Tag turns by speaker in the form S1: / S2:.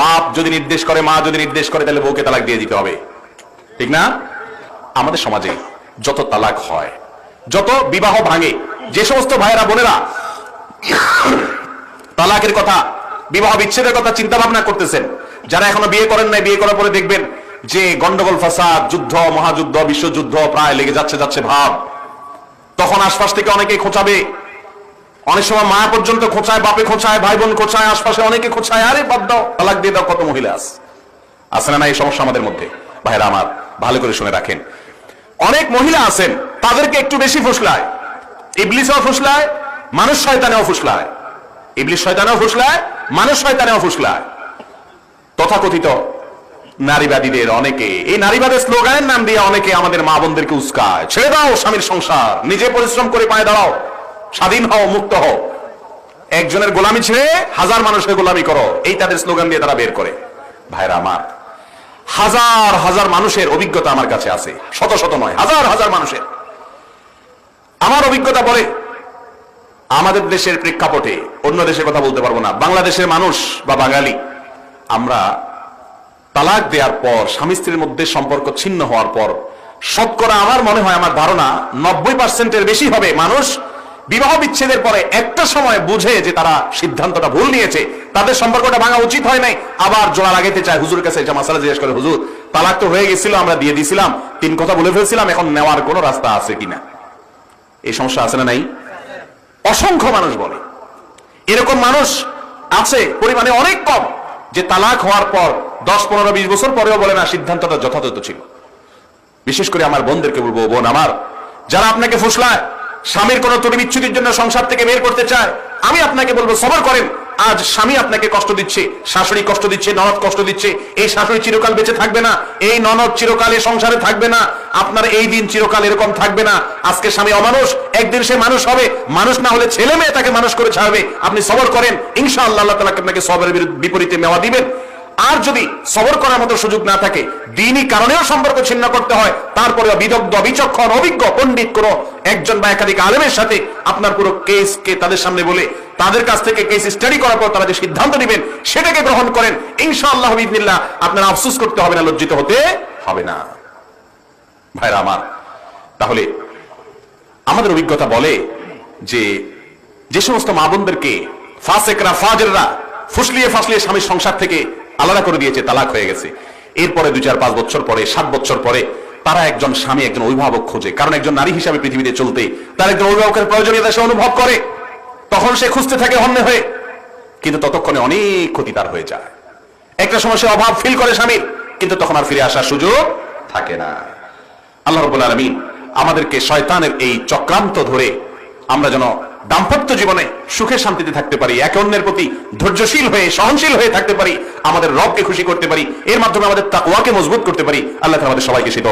S1: বাপ যদি নির্দেশ করে, মা যদি নির্দেশ করে, তাহলে বউকে তালাক দিয়ে দিতে হবে। ঠিক না? আমাদের সমাজে যত তালাক হয়, যত বিবাহ ভাঙে, যে সমস্ত ভাইয়েরা, বোনেরা তালাকের কথা, বিবাহ বিচ্ছেদের কথা চিন্তা ভাবনা করতেছেন, যারা এখনও বিয়ে করেন নাই, বিয়ে করার পরে দেখবেন যে গন্ডগোল, ফাসাদ, যুদ্ধ, মহাযুদ্ধ, বিশ্বযুদ্ধ প্রায় লেগে যাচ্ছে যাচ্ছে ভাব। তখন আশপাশ থেকে অনেকে খোঁচাবে অনেক সময় মা পর্যন্ত খোঁচায়, বাপে খোঁচায় ভাই বোন খোঁচায়, আশপাশে অনেকে খোঁচায়। আরে বাদ দাও, তালাক দিয়ে দাও, কত মহিলা আছে? আছে না এই সমস্যা আমাদের মধ্যে? ভাইরা আমার, ভালো করে শুনে রাখেন। অনেক মহিলা আছেন, তাদেরকে একটু বেশি ফুসলায়। ইবলিসও ফুসলায়, মানুষ শয়তানেও ফুসলায়। ইবলিস শয়তানেও ফুসলায়, মানুষ শয়তানেও ফুসলায়। তথাকথিত নারীবাদীদের অনেকে, এই নারীবাদের স্লোগানের নাম দিয়ে অনেকে আমাদের মা বোনদেরকে উস্কায়। ছেড়ে দাও স্বামীর সংসার, নিজে পরিশ্রম করে পায়ে দাঁড়াও। স্বাধীন হও, মুক্ত হও। একজনের গোলামি ছেড়ে হাজার মানুষকে গোলামি করো। এই তাদের স্লোগান দিয়ে তারা বের করে। ভাইরা আমার, হাজার হাজার মানুষের অভিজ্ঞতা আমার কাছে আছে। শত শত নয়, হাজার হাজার মানুষের। আমার অভিজ্ঞতা বলে, আমাদের দেশের প্রেক্ষাপটে অন্য দেশের কথা বলতে পারব না। বাংলাদেশের মানুষ বা বাঙালি, আমরা তালাক দেওয়ার পর, স্বামী স্ত্রীর মধ্যে সম্পর্ক ছিন্ন হওয়ার পর, শতকরা আমার মনে হয় আমার ধারণা নব্বই পার্সেন্টের বেশি হবে মানুষ বিবাহ বিচ্ছেদের পরে একটা সময় বুঝে যে তারা সিদ্ধান্তটা ভুল নিয়েছে। তাদের সম্পর্কটা ভাঙা উচিত হয় নাই। আবার জোড়া লাগাইতে চায় হুজুর কাছে, এটা মাসালা জিজ্ঞেস করে, হুজুর, তালাক তো হয়ে গেছিল, আমরা দিয়ে দিছিলাম, তিন কথা বলে ফেলছিলাম, এখন নেওয়ার কোনো রাস্তা আছে কিনা? এই সমস্যা আছে না নাই? অসংখ্য মানুষ বলে। এরকম মানুষ আছে, পরিমাণে অনেক কম, যে তালাক হওয়ার পর, দশ, পনেরো, বিশ বছর পরেও বলে না, সিদ্ধান্তটা যথাযথ ছিল। বিশেষ করে আমার বোনদেরকে বলব, বোন আমার, যারা আপনাকে ফুসলায় স্বামীর কোন ত্রুটি বিচ্ছুতির জন্য সংসার থেকে বের করতে চায়, আমি আপনাকে বলব, সবর করেন। আজ স্বামী আপনাকে কষ্ট দিচ্ছে, শাশুড়ি কষ্ট দিচ্ছে, ননদ কষ্ট দিচ্ছে। এই শাশুড়ি চিরকাল বেঁচে থাকবে না, এই ননদ চিরকাল সংসারে থাকবে না, আপনার এই দিন চিরকাল এরকম থাকবে না। আজকে স্বামী অমানুষ, একদিন সে মানুষ হবে, মানুষ না হলে ছেলে মেয়ে তাকে মানুষ করে ছাড়বে। আপনি সবর করেন ইনশা আল্লাহ আল্লাহ তালা আপনাকে বিরুদ্ধে- বিপরীতে মেওয়া দিবেন। আর যদি সবর করার মতো সুযোগ না থাকে, দিনই কারণেও সম্পর্ক ছিন্ন করতে হয়। তারপরে বিদগ্ধ, বিচক্ষণ, অভিজ্ঞ, পণ্ডিত কোন একজন বা একাধিক আলেমের সাথে আপনার পুরো কেসকে তাদের সামনে বলে, তাদের কাছ থেকে কেস স্টাডি করার পর তারা যে সিদ্ধান্ত নেবেন, সেটাকে গ্রহণ করেন, ইনশাআল্লাহ বিদিনিল্লাহ আপনার আফসোস করতে হবে না, লজ্জিত হতে হবে না। ভাইরা আমার, তাহলে আমাদের অভিজ্ঞতা বলে যে যে সমস্ত মা বোনদেরকে ফাসেকরা, ফাজেররা ফুসলিয়ে ফাসলিয়ে স্বামীর সংসার থেকে আলাদা করে দিয়েছে, তালাক হয়ে গেছে। এরপরে দুই চার পাঁচ বছর পরে, সাত বছর পরে তারা একজন স্বামী, একজন অভিভাবক খোঁজে। কারণ একজন নারী হিসাবে পৃথিবীতে চলতে তার একজন অভিভাবকের প্রয়োজনীয়তা সে অনুভব করে। তখন সে খুঁজতে থাকে হন্যে হয়ে। কিন্তু ততক্ষণে অনেক ক্ষতি তার হয়ে যায়। একটা সময় সে অভাব ফিল করে স্বামীর, কিন্তু তখন আর ফিরে আসার সুযোগ থাকে না। আল্লাহ রবুল আলমিন আমাদেরকে শয়তানের এই চক্রান্ত ধরে আমরা যেন দাম্পত্য জীবনে সুখে শান্তিতে থাকতে পারি, একে অন্যের প্রতি ধৈর্যশীল হয়ে, সহনশীল হয়ে থাকতে পারি, আমাদের রবকে খুশি করতে পারি, এর মাধ্যমে আমাদের তাকুয়াকে মজবুত করতে পারি। আল্লাহ আমাদের সবাইকে সেই